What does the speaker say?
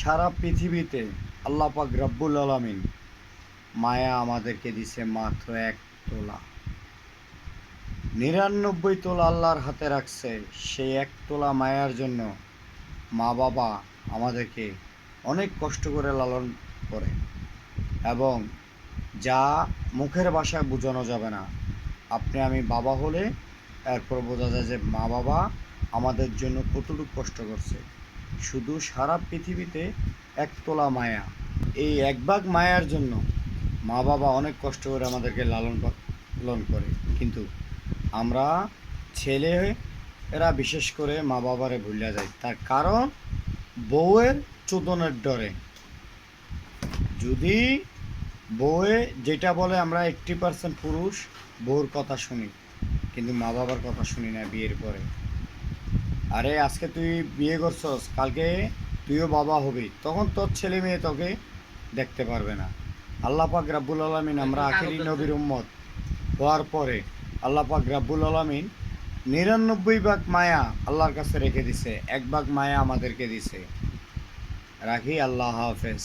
সারা পৃথিবীতে আল্লাহ পাক রব্বুল আলমিন মায়া আমাদেরকে দিছে মাত্র এক তোলা। নিরানব্বই তোলা আল্লাহর হাতে রাখছে সেই এক তোলা মায়ার জন্য মা বাবা আমাদেরকে অনেক কষ্ট করে লালন করে এবং যা মুখের ভাষায় বোঝানো যাবে না। আপনি আমি বাবা হলে এরপর বোঝা যায় যে মা বাবা আমাদের জন্য কতটুকু কষ্ট করছে। শুধু সারা পৃথিবীতে একতলা মায়া। এই এক ভাগ মায়ার জন্য মা বাবা অনেক কষ্ট করে আমাদেরকে লালন পালন করে। কিন্তু আমরা ছেলে এরা বিশেষ করে মা বাবারে ভুলিয়া যায় তার কারণ বউয়ের চোদনের ডরে। যদি বউয়ে যেটা বলে আমরা এইট্টি পার্সেন্ট পুরুষ, বউর কথা শুনি। কিন্তু মা বাবার কথা শুনি না বিয়ের পরে। আরে আজকে তুই বিয়ে করছস কালকে তুইও বাবা হবি। তখন তোর ছেলে মেয়ে তোকে দেখতে পারবে না। আল্লাহ পাক রাব্বুল আলমিন আমরা আখেরি নবীর উম্মত হওয়ার পরে আল্লাহ পাক রাব্বুল আলমিন নিরানব্বই ভাগ মায়া আল্লাহর কাছে রেখে দিছে এক ভাগ মায়া আমাদেরকে দিছে। রাখি আল্লাহ হাফেজ।